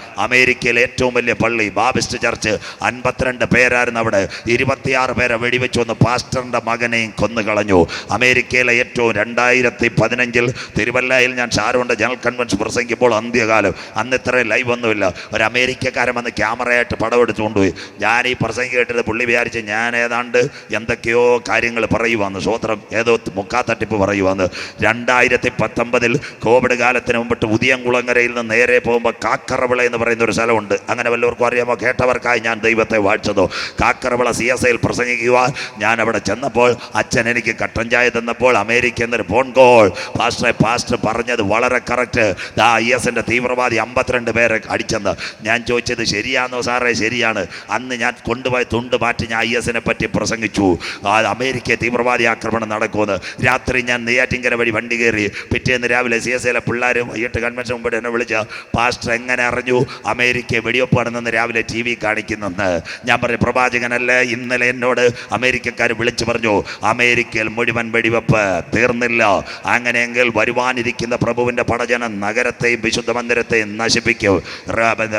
Speaker 1: അമേരിക്കയിലെ ഏറ്റവും വലിയ പള്ളി ബാബിസ്റ്റ് ചർച്ച്. അൻപത്തിരണ്ട് പേരായിരുന്നു അവിടെ. ഇരുപത്തിയാറ് പേരെ വെടിവെച്ചു വന്ന് പാസ്റ്ററിന്റെ മകനെയും കൊന്നുകളഞ്ഞു അമേരിക്കയിലെ ഏറ്റവും രണ്ടായിരത്തി പതിനഞ്ചിൽ തിരുവല്ലയിൽ ഞാൻ ഷാരുണ്ട് ജനറൽ കൺവെൻഷൻ പ്രസംഗിക്കുമ്പോൾ അന്ത്യകാലം. അന്ന് ഇത്രയും ലൈവ് ഒന്നുമില്ല. ഒരു അമേരിക്കക്കാരൻ വന്ന് ക്യാമറയായിട്ട് പടമെടുത്ത് കൊണ്ടുപോയി ഞാൻ ഈ പ്രസംഗം കേട്ടിട്ട് പുള്ളി വിചാരിച്ച് ഞാൻ ഏതാണ്ട് എന്തൊക്കെയോ കാര്യങ്ങൾ പറയുവാന്ന്. സ്വോത്രം ഏതോ മുക്കാത്തട്ടിപ്പ് പറയുവാന്ന്. രണ്ടായിരത്തി പത്തൊമ്പതിൽ കോവിഡ് കാലത്തിന് മുമ്പിട്ട് ഉദിയംകുളങ്ങരയിൽ നിന്ന് നേരെ പോകുമ്പോൾ കാക്കറവിള എന്ന് പറയുന്ന ഒരു സ്ഥലമുണ്ട്. അങ്ങനെ വല്ലവർക്കും അറിയാമോ? കേട്ടവർക്കായി ഞാൻ ദൈവത്തെ വാഴ്ചതോ കാക്കറവിള സി എസ് ഐയിൽ പ്രസംഗിക്കുക ഞാൻ അവിടെ ചെന്നപ്പോൾ അച്ഛൻ എനിക്ക് കട്ടൻ ചായ തന്നപ്പോൾ അമേരിക്ക എന്നൊരു ഫോൺ കോൾ പാസ്റ്റർ പാസ്റ്റർ പറഞ്ഞത് വളരെ കറക്റ്റ് ദാ ഐ എസിന്റെ തീവ്രവാദി അമ്പത്തിരണ്ട് പേരെ അടിച്ചെന്ന്. ഞാൻ ചോദിച്ചത് ശരിയാണോ സാറേ? ശരിയാണ്. അന്ന് ഞാൻ കൊണ്ടുപോയി തുണ്ട് മാറ്റി ഞാൻ ഐ എസിനെ പറ്റി പ്രസംഗിച്ചു. അമേരിക്ക തീവ്രവാദി ആക്രമണം നടക്കുമെന്ന്. രാത്രി ഞാൻ നെയ്യാറ്റിങ്കര വഴി വണ്ടി കയറി പിറ്റേന്ന് രാവിലെ സി എസ് ഐയിലെ പിള്ളേരും വൈകിട്ട് കൺവെൻഷൻ മുമ്പ് എന്നെ വിളിച്ച പാസ്റ്റർ എങ്ങനെ അറിഞ്ഞു? അമേരിക്ക വെടിവെപ്പ് നടന്നെന്ന് രാവിലെ ടി വി കാണിക്കുന്നെന്ന് ഞാൻ പറഞ്ഞു പ്രവാചകനല്ലേ ഇന്നലെ എന്നോട് അമേരിക്കക്കാർ വിളിച്ചു പറഞ്ഞു അമേരിക്കയിൽ മുഴുവൻ വെടിവെപ്പ് തീർന്നില്ല. അങ്ങനെയെങ്കിൽ വരുവാനിരിക്കുന്ന പ്രഭുവിന്റെ പടജനം നഗരത്തെയും വിശുദ്ധ മന്ദിരത്തെയും നശിപ്പിക്കും.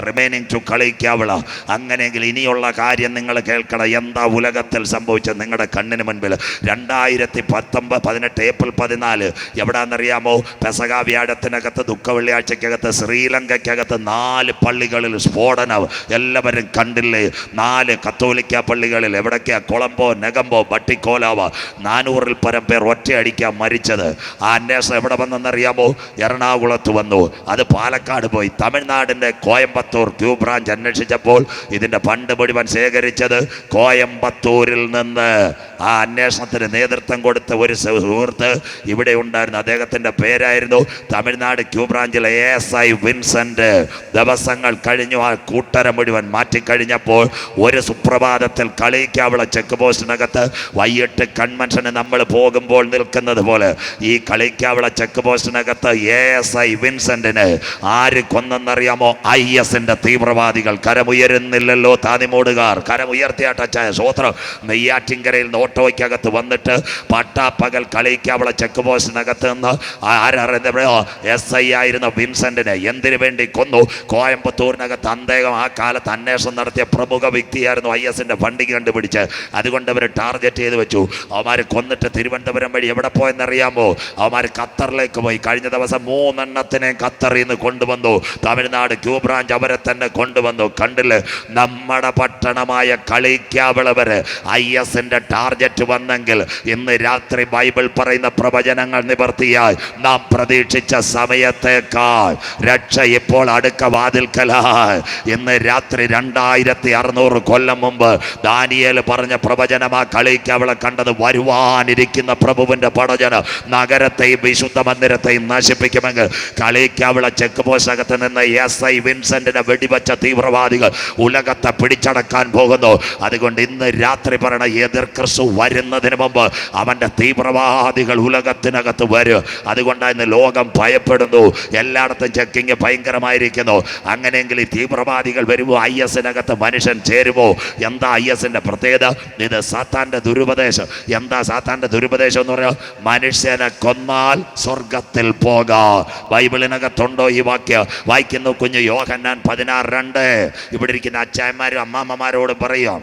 Speaker 1: Remaining to Kaliyikkavila. അങ്ങനെയെങ്കിൽ ഇനിയുള്ള കാര്യം നിങ്ങൾ കേൾക്കണം എന്താ ഉലകത്തിൽ സംഭവിച്ചത് നിങ്ങളുടെ കണ്ണിന് മുൻപിൽ? രണ്ടായിരത്തി പത്തൊമ്പത് പതിനെട്ട് ഏപ്രിൽ പതിനാല്. എവിടാന്നറിയാമോ? പെസക വ്യാഴത്തിനകത്ത് ദുഃഖ വെള്ളിയാഴ്ചക്കകത്ത് ശ്രീലങ്കയ്ക്കകത്ത് നാല് പള്ളികളിൽ സ്ഫോടനം എല്ലാവരും കണ്ടില്ലേ? നാല് കത്തോലിക്ക പള്ളികളിൽ എവിടൊക്കെയാ? കൊളംബോ നെഗംബോ ബട്ടിക്കോലാവ നാനൂറിൽ പരം പേർ ഒറ്റയടിക്കാൻ മരിച്ചത്. ആ അന്വേഷണം എവിടെ വന്നെന്നറിയാമോ? എറണാകുളത്ത് വന്നു. അത് പാലക്കാട് പോയി. തമിഴ്നാടിന്റെ കോയമ്പത്തൂർ ക്യൂ ബ്രാഞ്ച് അന്വേഷിച്ചപ്പോൾ ഇതിന്റെ ഫണ്ട് മുഴുവൻ ശേഖരിച്ചത് കോയമ്പത്തൂരിൽ നിന്ന്. ആ അന്വേഷണത്തിന് നേതൃത്വം കൊടുത്ത ഒരു സുഹൃത്ത് ഇവിടെ ഉണ്ടായിരുന്നു. അദ്ദേഹത്തിന്റെ പേരായിരുന്നു തമിഴ്നാട് ക്യൂ ബ്രാഞ്ചിലെ എ എസ് ഐ വിൻസെന്റ് ദിവസങ്ങൾ കഴിഞ്ഞു. ആ കൂട്ടര മുഴുവൻ മാറ്റിക്കഴിഞ്ഞപ്പോൾ ഒരു സുപ്രഭാതത്തിൽ കളിക്കാവിള ചെക്ക് പോസ്റ്റിനകത്ത് വൈകിട്ട് കൺവെൻഷന് നമ്മൾ പോകുമ്പോൾ നിൽക്കുന്നത് പോലെ ഈ കളിക്കാവിള ചെക്ക് പോസ്റ്റിനകത്ത് എ എസ് ഐ വിൻസെന്റിന് ആര് കൊന്നെന്നറിയാമോ? ഐ എസിന്റെ തീവ്രവാദികൾ. കരമുയരുന്നില്ലല്ലോ താതിമൂടുകാർ കരമുയർത്തിയാട്ടച്ചായ സ്വോത്രം നെയ്യാറ്റിങ്കരയിൽ നിന്ന് ഓട്ടോയ്ക്കകത്ത് വന്നിട്ട് പട്ടാപ്പകൽ കളിക്കാവിള ചെക്ക് പോസ്റ്റിനകത്ത് നിന്ന് ആരറിയോ എസ് ഐ ആയിരുന്ന വിൻസെന്റിനെ എന്തിനു വേണ്ടി കൊന്നു? കോയമ്പത്തൂരിനകത്ത് അദ്ദേഹം ആ കാലത്ത് അന്വേഷണം നടത്തിയ പ്രമുഖ വ്യക്തിയായിരുന്നു ഐ എസിന്റെ ഫണ്ടിങ് കണ്ടുപിടിച്ച്. അതുകൊണ്ട് അവർ ടാർഗറ്റ് ചെയ്ത് വെച്ചു. അവന്മാർ കൊന്നിട്ട് തിരുവനന്തപുരം വഴി എവിടെ പോയെന്നറിയാമോ? അവന്മാർ ഖത്തറിലേക്ക് പോയി. കഴിഞ്ഞ ദിവസം മൂന്നെണ്ണത്തിനെ ഖത്തറിൽ നിന്ന് കൊണ്ടുവന്നു. തമിഴ്നാട് ക്യൂ ബ്രാഞ്ച് അവരെ തന്നെ കൊണ്ടുവന്നു. കണ്ടില്ല? നമ്മുടെ പട്ടണമായ കളിക്കാവിളവര് ഐ എസിന്റെ ടാർഗറ്റ് വന്നെങ്കിൽ ഇന്ന് രാത്രി ബൈബിൾ പറയുന്ന പ്രവചനങ്ങൾ നിവർത്തിയാൽ നാം പ്രതീക്ഷിച്ച സമയത്തേക്കാൾ രക്ഷ ഇപ്പോൾ അടുക്ക വാതിൽക്കലായി ഇന്ന് രാത്രി രണ്ടായിരത്തി അറുന്നൂറ് കൊല്ലം മുമ്പ് ദാനിയേൽ പറഞ്ഞ പ്രവചനമാ കളിക്കവളെ കണ്ടത് വരുവാനിരിക്കുന്ന പ്രഭുവിന്റെ പടജന നഗരത്തെയും വിശുദ്ധ മന്ദിരത്തെയും നശിപ്പിക്കുമെങ്കിൽ കളിക്ക് അവളെ ചെക്ക് പോസ്റ്റകത്ത് നിന്ന് എസ് ഐ വിൻസെന്റിനെ വെടിവെച്ച തീവ്രവാദികൾ ഉലകത്തെ പിടിച്ചടക്കാൻ പോകുന്നു. അതുകൊണ്ട് ഇന്ന് രാത്രി പറയണ എതിർ ക്രിസ്തു വരുന്നതിന് മുമ്പ് അവന്റെ തീവ്രവാദികൾ ഉലകത്തിനകത്ത് വരും. അതുകൊണ്ടാണ് ഇന്ന് ലോകം ഭയപ്പെടുന്നു. എല്ലായിടത്തും ചെക്കിങ് ഭയങ്കരമായിരിക്കുന്നു. അങ്ങനെയെങ്കിൽ തീവ്രവാദികൾ വരുമോ? ഐ എസിനകത്ത് മനുഷ്യൻ ചേരുമോ? എന്താ ഐ എസിന്റെ പ്രത്യേകത? ഇത് സാത്താന്റെ ദുരുപദേശം. എന്താ സാത്താന്റെ ദുരുപദേശം എന്ന് പറഞ്ഞാൽ മനുഷ്യനെ കൊന്നാൽ സ്വർഗത്തിൽ പോകാ. ബൈബിളിനകത്തുണ്ടോ ഈ വാക്യം? വായിക്കുന്നു കുഞ്ഞു യോഹന്നാൻ പതിനാറ് രണ്ട്. ഇവിടെ ഇരിക്കുന്ന അച്ചായന്മാരും അമ്മാമ്മമാരോട് പറയാം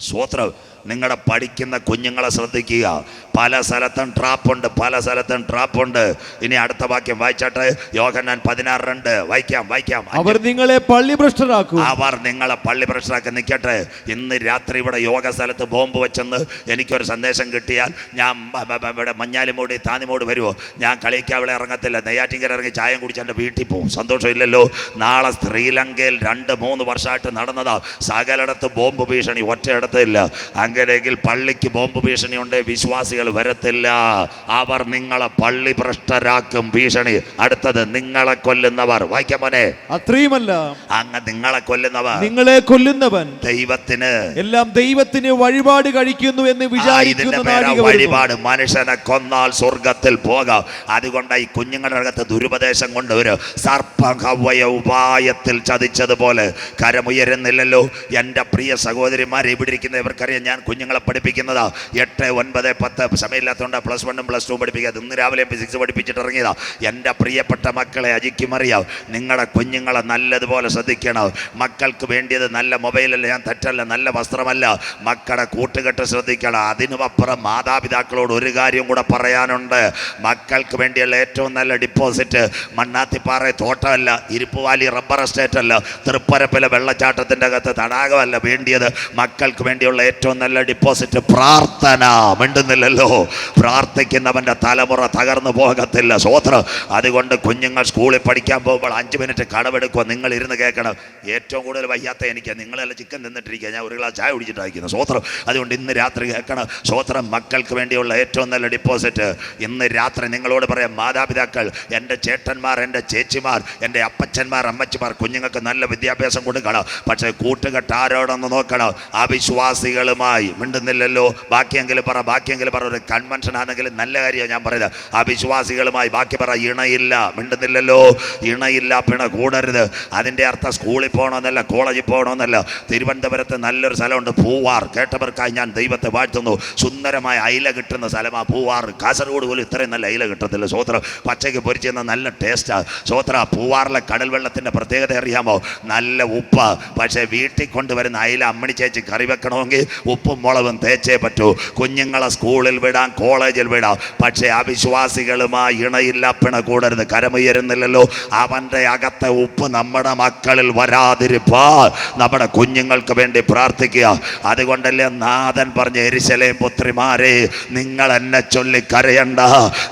Speaker 1: സ്വോത്രം നിങ്ങളുടെ പഠിക്കുന്ന കുഞ്ഞുങ്ങളെ ശ്രദ്ധിക്കുക. പല സ്ഥലത്തും ട്രാപ്പുണ്ട് പല സ്ഥലത്തും ട്രാപ്പുണ്ട്. ഇനി അടുത്ത വാക്യം വായിച്ചാട്ടെ? യോഹന്നാൻ പതിനാറ് രണ്ട്. വായിക്കാം വായിക്കാം.
Speaker 2: അവർ നിങ്ങളെ പള്ളി ഭ്രഷ്ടരാക്കും.
Speaker 1: അവർ നിങ്ങളെ പള്ളി പ്രശ്നമാക്കി നിൽക്കട്ടെ ഇന്ന് രാത്രി ഇവിടെ യോഗ സ്ഥലത്ത് ബോംബ് വെച്ചെന്ന് എനിക്കൊരു സന്ദേശം കിട്ടിയാൽ ഞാൻ ഇവിടെ മഞ്ഞാലിമൂടി താനിമൂടി വരുമോ ഞാൻ കളിക്കാവിളെ ഇറങ്ങത്തില്ല. നെയ്യാറ്റിങ്കര ഇറങ്ങി ചായം കുടിച്ച് എന്റെ വീട്ടിൽ പോകും സന്തോഷമില്ലല്ലോ. നാളെ ശ്രീലങ്കയിൽ രണ്ട് മൂന്ന് വർഷമായിട്ട് നടന്നതാ. സകലടത്ത് ബോംബ് ഭീഷണി. ഒറ്റയിടത്ത് ഇല്ല പള്ളിക്ക് ബോംബ് ഭീഷണി ഉണ്ട് വിശ്വാസികൾ വരത്തില്ല. അവർ നിങ്ങളെ പള്ളി ഭ്രഷ്ടരാക്കും ഭീഷണി. അടുത്തത് നിങ്ങളെ കൊല്ലുന്നവർ. വായിക്കാം മോനെ.
Speaker 2: അത്രയുമല്ല.
Speaker 1: അങ്ങ് നിങ്ങളെ കൊല്ലുന്നവർ.
Speaker 2: നിങ്ങളെ കൊല്ലുന്നവൻ.
Speaker 1: ദൈവത്തിന്.
Speaker 2: എല്ലാം ദൈവത്തിന് വഴിപാട് കഴിക്കുന്നു എന്ന് വിചാരിക്കുന്ന നാഴിക വരുന്നു.
Speaker 1: വഴിപാട്. മനുഷ്യനെ കൊന്നാൽ സ്വർഗത്തിൽ പോകാം. അതുകൊണ്ട് ഈ കുഞ്ഞുങ്ങളുടെ അകത്ത് ദുരുപദേശം കൊണ്ടുവരും. സർപ്പകവയ ഉപായത്തിൽ ചതിച്ചതുപോലെ. കരമുയരുന്നില്ലല്ലോ. എന്റെ പ്രിയ സഹോദരിമാരെ ഇവിടെ ഇരിക്കുന്ന? ഇവർക്കറിയാം. ഞാൻ കുഞ്ഞുങ്ങളെ പഠിപ്പിക്കുന്നത്. എട്ട് ഒൻപത് പത്ത് സമയമില്ലാത്തതുകൊണ്ട് പ്ലസ് വണ്ണും പ്ലസ് ടു പഠിപ്പിക്കാതെ ഇന്ന് രാവിലെ ഫിസിക്സ് പഠിപ്പിച്ചിട്ട് ഇറങ്ങിയതാ. എന്റെ പ്രിയപ്പെട്ട മക്കളെ അജിക്കും അറിയാം നിങ്ങളുടെ കുഞ്ഞുങ്ങളെ നല്ലതുപോലെ ശ്രദ്ധിക്കണം. മക്കൾക്ക് വേണ്ടിയത് നല്ല മൊബൈലല്ല ഞാൻ തെറ്റല്ല നല്ല വസ്ത്രമല്ല. മക്കളുടെ കൂട്ടുകെട്ട് ശ്രദ്ധിക്കണം. അതിനുമപ്പുറം മാതാപിതാക്കളോട് ഒരു കാര്യം കൂടെ പറയാനുണ്ട്. മക്കൾക്ക് വേണ്ടിയുള്ള ഏറ്റവും നല്ല ഡിപ്പോസിറ്റ് മണ്ണാത്തിപ്പാറ തോട്ടമല്ല ഇരിപ്പുവാലി റബ്ബർ എസ്റ്റേറ്റ് അല്ല തൃപ്പരപ്പിലെ വെള്ളച്ചാട്ടത്തിന്റെ അകത്ത് തടാകമല്ല വേണ്ടിയത്. മക്കൾക്ക് വേണ്ടിയുള്ള ഏറ്റവും നല്ല ഡിപ്പോസിറ്റ് പ്രാർത്ഥന. മിണ്ടുന്നില്ലല്ലോ. പ്രാർത്ഥിക്കുന്നവന്റെ തലമുറ തകർന്നു പോകത്തില്ല. സ്വോത്രം അതുകൊണ്ട് കുഞ്ഞുങ്ങൾ സ്കൂളിൽ പഠിക്കാൻ പോകുമ്പോൾ അഞ്ച് മിനിറ്റ് കടവെടുക്കുക നിങ്ങൾ ഇരുന്ന് കേൾക്കണം. ഏറ്റവും കൂടുതൽ വയ്യാത്ത എനിക്ക്. നിങ്ങളെല്ലാം ചിക്കൻ തിന്നിട്ടിരിക്കുക. ഞാൻ ഒരു ഗ്ലാസ് ചായ കുടിച്ചിട്ടായിരിക്കുന്നു സ്വോത്രം അതുകൊണ്ട് ഇന്ന് രാത്രി കേൾക്കണം. സ്വോത്രം മക്കൾക്ക് വേണ്ടിയുള്ള ഏറ്റവും നല്ല ഡിപ്പോസിറ്റ് ഇന്ന് രാത്രി നിങ്ങളോട് പറയാം മാതാപിതാക്കൾ എന്റെ ചേട്ടന്മാർ എന്റെ ചേച്ചിമാർ എന്റെ അപ്പച്ചന്മാർ അമ്മച്ചിമാർ കുഞ്ഞുങ്ങൾക്ക് നല്ല വിദ്യാഭ്യാസം കൊടുക്കണം. പക്ഷേ കൂട്ടുകെട്ട് ആരോടൊന്ന് നോക്കണം? അവിശ്വാസികളുമായി. മിണ്ടുന്നില്ലല്ലോ. ബാക്കിയെങ്കിലും പറ ബാക്കിയെങ്കിലും പറ. ഒരു കൺവെൻഷൻ ആണെങ്കിൽ നല്ല കാര്യമാണ് ഞാൻ പറയുന്നത്. അവിശ്വാസികളുമായി ബാക്കി പറ. ഇണയില്ല. മിണ്ടുന്നില്ലല്ലോ. ഇണയില്ല പിണ കൂടരുത്. അതിന്റെ അർത്ഥം സ്കൂളിൽ പോകണമെന്നല്ല കോളേജിൽ പോകണമെന്നല്ല. തിരുവനന്തപുരത്ത് നല്ലൊരു സ്ഥലമുണ്ട്. പൂവാർ. കേട്ടവർക്കായി ഞാൻ ദൈവത്തെ വാഴ്ത്തുന്നു. സുന്ദരമായ അയില കിട്ടുന്ന സ്ഥലമാണ് പൂവാർ. കാസർഗോഡ് പോലും ഇത്രയും നല്ല അയില കിട്ടത്തില്ല. സോത്ര പച്ചയ്ക്ക് പൊരിച്ചുന്ന നല്ല ടേസ്റ്റാണ് സോത്ര പൂവാറിലെ കടൽ വെള്ളത്തിന്റെ പ്രത്യേകത അറിയാമോ? നല്ല ഉപ്പ്. പക്ഷേ വീട്ടിൽ കൊണ്ടുവരുന്ന അയില അമ്മണി ചേച്ചി കറി വെക്കണമെങ്കിൽ ഉപ്പും മുളകും തേച്ചേ പറ്റൂ. കുഞ്ഞുങ്ങളെ സ്കൂളിൽ വിടാം കോളേജിൽ വിടാം. പക്ഷേ അവിശ്വാസികളുമായി ഇണയില്ല പിണ കൂടരുത്. കരമുയരുന്നില്ലല്ലോ. അവന്റെ അകത്തെ ഉപ്പ് നമ്മുടെ മക്കളിൽ വരാതിരിപ്പാ നമ്മുടെ കുഞ്ഞുങ്ങൾക്ക് വേണ്ടി പ്രാർത്ഥിക്കുക. അതുകൊണ്ടല്ലേ നാഥൻ പറഞ്ഞ എരിശലേം പുത്രിമാരെ നിങ്ങൾ എന്നെ ചൊല്ലി കരയണ്ട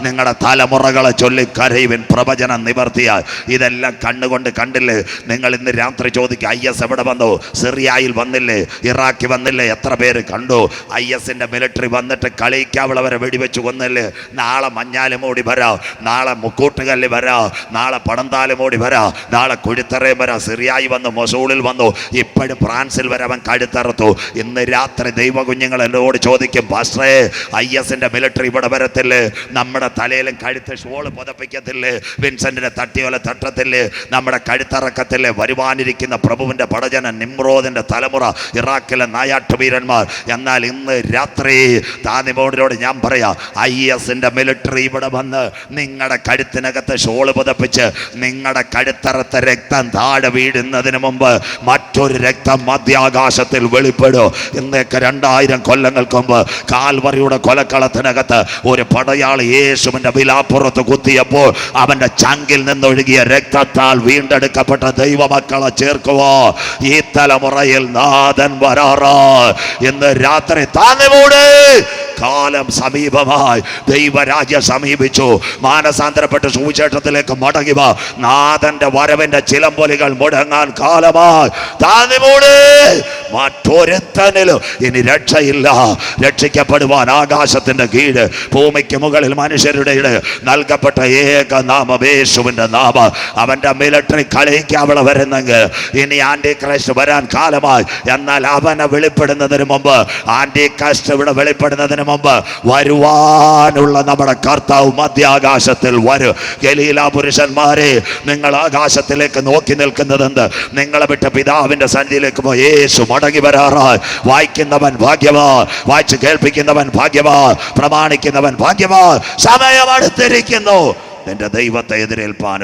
Speaker 1: നിങ്ങളുടെ തലമുറകളെ ചൊല്ലി കരയുവിൻ പ്രവചനം നിവർത്തിയാൽ. ഇതെല്ലാം കണ്ണുകൊണ്ട് കണ്ടില്ലേ? നിങ്ങൾ ഇന്ന് രാത്രി ചോദിക്കുക ഐ എസ് എവിടെ വന്നു? സിറിയയിൽ വന്നില്ലേ? ഇറാഖിൽ വന്നില്ലേ? എത്ര പേര് കണ്ടു. ഐ എസിന്റെ മിലിറ്ററി വന്നിട്ട് കളിക്കാവുള്ളവരെ വെടിവെച്ച് കൊന്നല്ലേ. നാളെ മഞ്ഞാലുമൂടി വരാ. നാളെ മുക്കൂട്ടുകല്ല് വരാ. നാളെ പടന്താലുമൂടി വരാ. നാളെ കുഴിത്തറയും വരാ. സിറിയായി വന്നു മൊസൂളിൽ വന്നു. ഇപ്പോഴും ഫ്രാൻസിൽ വരെ അവൻ കഴുത്തറുത്തു. ഇന്ന് രാത്രി ദൈവ കുഞ്ഞുങ്ങൾ എന്നോട് ചോദിക്കും പാസ്റ്ററേ ഐ എസിന്റെ മിലിറ്ററി ഇവിടെ വരത്തില്ലേ? നമ്മുടെ തലയിലും കഴുത്ത് ഷോൾ പുതപ്പിക്കത്തില്ലേ? വിൻസെന്റിന്റെ തട്ടിയോല തട്ടത്തില്ലേ? നമ്മുടെ കഴുത്തറക്കത്തില്ലേ? വരുവാനിരിക്കുന്ന പ്രഭുവിന്റെ പടജന നിമ്രോദിന്റെ തലമുറ ഇറാഖിലെ നായാട്ട് വീരന്മാർ എന്നാൽ ഇന്ന് രാത്രി താനിമോടിനോട് ഞാൻ പറയാം ഐ എസിന്റെ മിലിറ്ററി ഇവിടെ വന്ന് നിങ്ങളുടെ കഴുത്തിനകത്ത് ഷോൾ പുതപ്പിച്ച് നിങ്ങളുടെ കഴുത്തറത്തെ രക്തം താഴെ വീഴുന്നതിന് മുമ്പ് മറ്റൊരു രക്തം മധ്യാകാശത്തിൽ വെളിപ്പെടും. ഇന്നേക്ക് രണ്ടായിരം കൊല്ലങ്ങൾക്ക് മുമ്പ് കാൽവറിയുടെ കൊലക്കളത്തിനകത്ത് ഒരു പടയാളി യേശുവിന്റെ വിലാപ്പുറത്ത് കുത്തിയപ്പോൾ അവന്റെ ചങ്കിൽ നിന്നൊഴുകിയ രക്തത്താൽ വീണ്ടെടുക്കപ്പെട്ട ദൈവമക്കളെ ചേർക്കുവോ. ഈ തലമുറയിൽ നാഥൻ വരാറാ. ഇന്ന് രാത്രി താങ്ങുമൂട് കാലം സമീപമായി. ദൈവരാജ്യം സമീപിച്ചു. മാനസാന്തരപ്പെട്ട് സുവിശേഷത്തിലേക്ക് മടങ്ങിവ നാഥന്റെ വരവിന്റെ ചിലമ്പൊലികൾ മുടങ്ങാൻ കാലമായി. താങ്ങുമൂട് മറ്റൊരുത്തനിലും ഇനി രക്ഷയില്ല. രക്ഷിക്കപ്പെടുവാൻ ആകാശത്തിന്റെ കീഴ് ഭൂമിക്ക് മുകളിൽ മനുഷ്യരുടെ നൽകപ്പെട്ട ഏക നാമ വേശുവിന്റെ നാമം. അവന്റെ മിലിറ്ററി കളിക്ക് അവളെ വരുന്നെങ്കിൽ ഇനി ആന്റി ക്രൈസ്റ്റ് വരാൻ കാലമായി. എന്നാൽ അവനെ വെളിപ്പെടുന്നതിന് മുമ്പ് ആന്റി ക്രൈസ്റ്റ് ഇവിടെ വെളിപ്പെടുന്നതിന് മുമ്പ് വരുവാനുള്ള നമ്മുടെ കർത്താവ് മധ്യാകാശത്തിൽ വരും. ഗലീല പുരുഷന്മാരെ നിങ്ങൾ ആകാശത്തിലേക്ക് നോക്കി നിൽക്കുന്നതെന്ത്? നിങ്ങളെ വിട്ട പിതാവിന്റെ സന്നിധിയിലേക്ക് പോയി. യേശു മടങ്ങി വരാറായി. വായിക്കുന്നവൻ ഭാഗ്യമാ വായിച്ച് കേൾപ്പിക്കുന്നവൻ ഭാഗ്യമാ പ്രമാണിക്കുന്നവൻ ഭാഗ്യമാ സമയം അടുത്തിരിക്കുന്നു. നിന്റെ ദൈവത്തെ എതിരേൽപ്പാൻ